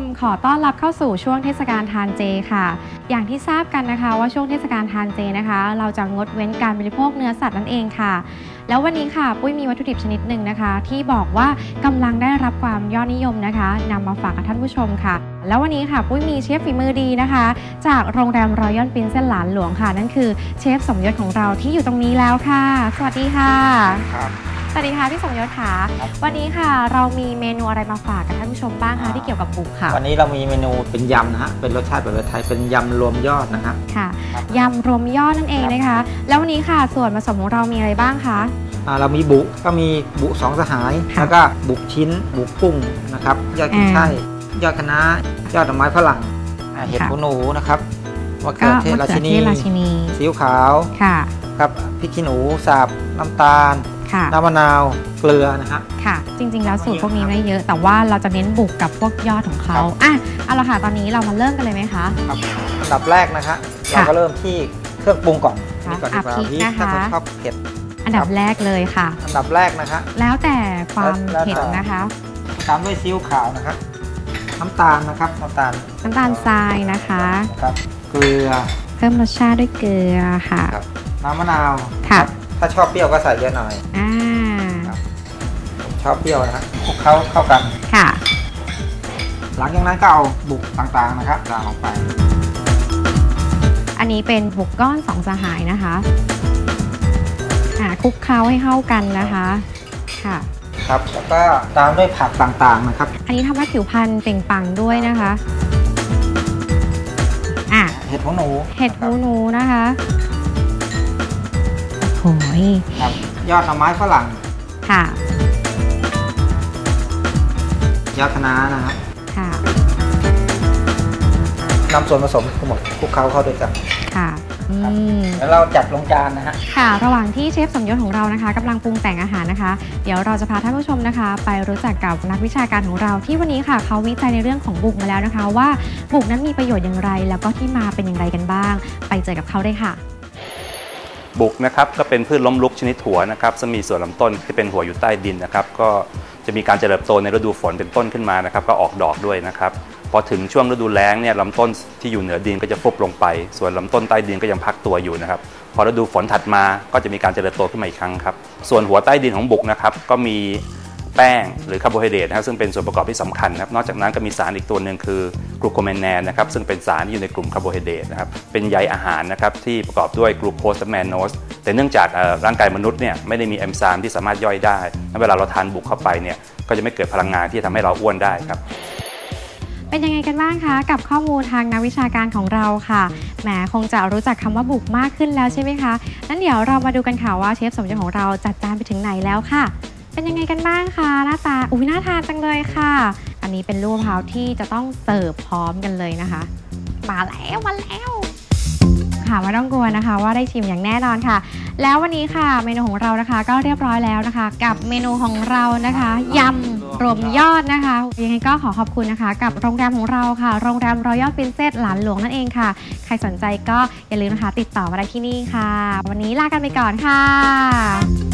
มขอต้อนรับเข้าสู่ช่วงเทศกาลทานเจค่ะ อย่างที่ทราบกันนะคะว่าช่วงเทศกาลทานเจนะคะ เราจะงดเว้นการบริโภคเนื้อสัตว์นั่นเองค่ะ แล้ววันนี้ค่ะปุ้ยมีวัตถุดิบชนิดหนึ่งนะคะ ที่บอกว่ากำลังได้รับความยอดนิยมนะคะนำมาฝากกับท่านผู้ชมค่ะ แล้ววันนี้ค่ะปุ้ยมีเชฟฝีมือดีนะคะ จากโรงแรมรอยัลปรินเซนหลานหลวงค่ะ นั่นคือเชฟสมยศของเราที่อยู่ตรงนี้แล้วค่ะ สวัสดีค่ะครับ สวัสดีค่ะพี่สมยศค่ะครับวันนี้ค่ะเรามีเมนูอะไรมาฝากกับท่านผู้ชมบ้างคะอ่าที่เกี่ยวกับบุกค่ะ วันนี้เรามีเมนูเป็นยำนะฮะ เป็นรสชาติแบบไทย เป็นยำรวมยอดนะฮะค่ะครับยำรวมยอดนั่นเองนะคะ แล้ววันนี้ค่ะส่วนผสมของเรามีอะไรบ้างคะอ่าเรามีบุก็มีบุสองสหายค่ะแล้วก็บุชิ้น บุกุ้งนะครับยอดขึ้นอ่าช่ายยอดคะน้ายอดดอกไม้ฝรั่งอ่าเห็ดค่ะหูหนูนะครับมะเขืก็อเทศมะราเขืชิอนีเทศราชินีซีอิ๊วขาวค่ะครับพริกขี้หนูสับน้ำตาล ค่ะ น้ำมะนาวเกลือนะฮะ ค่ะ จริง ๆ แล้วสูตรพวกนี้ไม่ได้เยอะ แต่ว่าเราจะเน้นบุกกับพวกยอดของเขาครับ อะเอาละค่ะตอนนี้เรามาเริ่มกันเลยไหมคะ ครับอันดับแรกนะฮะค่ะเราก็เริ่มที่เครื่องปรุงก่อนค่ะนี่ก่อนดีกว่าอะพริกพริกนะคะ ถ้าคนชอบเผ็ด อันดับ แรกเลยค่ะ อันดับแรกนะฮะ แล้วแต่ความแล้วแต่ เผ็ดนะคะตามด้วยซีอิ๊วขาวนะครับน้ำตาลนะครับน้ำตาลน้ำตาลทรายนะคะ นะครับเกลือ เพิ่มรสชาติด้วยเกลือค่ะ ครับ น้ำมะนาวค่ะ รับ ถ้าชอบเปรี้ยวก็ใส่เยอะหน่อย อ่าผมชอบเปรี้ยวนะฮะคลุกเข้าเข้ากัน ค่ะ หลังจากนั้นก็เอาบุกต่างๆนะครับต่างลงไปอันนี้เป็นบุกก้อนสองสหายนะคะอ่าคลุกเคล้าให้เข้ากันนะคะ ค่ะ ครับแล้วก็ตามด้วยผักต่างๆนะครับ อันนี้ทำให้ผิวพรรณเปล่งปลั่งด้วยนะคะอะเห็ดหัวหนูเห็ดหูหนูนะคะโอ้โห ยครับยอดหน่อไม้ฝรั่งค่ะ ยอดคะน้านะครับค่ะ นำส่วนผสมทั้งหมดคลุกเคล้าเข้าด้วยกัน ค่ะอืมแล้วเราจัดลงจานนะฮะ ค่ะ ระหว่างที่เชฟสมยศของเรานะคะกำลังปรุงแต่งอาหารนะคะ เดี๋ยวเราจะพาท่านผู้ชมนะคะ ไปรู้จักกับนักวิชาการของเราที่วันนี้ค่ะเขาวิจัยในเรื่องของบุกมาแล้วนะคะ ว่าบุกนั้นมีประโยชน์อย่างไร แล้วก็ที่มาเป็นอย่างไรกันบ้าง ไปเจอกับเขาเลยค่ะ บุกนะครับก็เป็นพืชล้มลุกชนิดหัวนะครับซึ่งมีส่วนลำต้นที่เป็นหัวอยู่ใต้ดินนะครับก็จะมีการเจริญโตในฤดูฝนเป็นต้นขึ้นมานะครับก็ออกดอกด้วยนะครับพอถึงช่วงฤดูแล้งเนี่ยลำต้นที่อยู่เหนือดินก็จะฟุบลงไป ส่วนลำต้นใต้ดินก็ยังพักตัวอยู่นะครับพอฤดูฝนถัดมาก็จะมีการเจริญโตขึ้นมาอีกครั้งครับส่วนหัวใต้ดินของบุกนะครับก็มี แป้งหรือคาร์โบไฮเดรตนะครับซึ่งเป็นส่วนประกอบที่สำคัญนะครับนอกจากนั้นก็มีสารอีกตัวหนึ่งคือกลูโคแมนแนนนะครับซึ่งเป็นสารที่อยู่ในกลุ่มคาร์โบไฮเดรตนะครับเป็นใยอาหารนะครับที่ประกอบด้วยกลูโคสและแมนโนสแต่เนื่องจากร่างกายมนุษย์เนี่ยไม่ได้มีเอนไซม์ที่สามารถย่อยได้และเวลาเราทานบุกเข้าไปเนี่ยก็จะไม่เกิดพลังงานที่จะทำให้เราอ้วนได้ครับเป็นยังไงกันบ้างคะ กับข้อมูลทางนักวิชาการของเราค่ะแหมคงจะรู้จักคำว่าบุกมากขึ้นแล้วใช่ไหมคะนั้นเดี๋ยวเรามาดูกันค่ะว่าเชฟสมยศของเราจัดจานไปถึงไหนแล้วค่ะ เป็นยังไงกันบ้างคะหน้าตาอุ้ยน่าทานจังเลยค่ะ อันนี้เป็นลูกมะพร้าวที่จะต้องเสิร์ฟพร้อมกันเลยนะคะ มาแล้วมาแล้วค่ะไม่ต้องกลัวนะคะ ว่าได้ชิมอย่างแน่นอนค่ะ แล้ววันนี้ค่ะเมนูของเรานะคะก็เรียบร้อยแล้วนะคะ กับเมนูของเรานะคะยำรวมยอดนะคะยังไงก็ขอขอบคุณนะคะ กับโรงแรมของเราค่ะ โรงแรมรอยัลปรินเซสหลานหลวงนั่นเองค่ะ ใครสนใจก็อย่าลืมนะคะ ติดต่อมาได้ที่นี่ค่ะ วันนี้ลากันไปก่อนค่ะ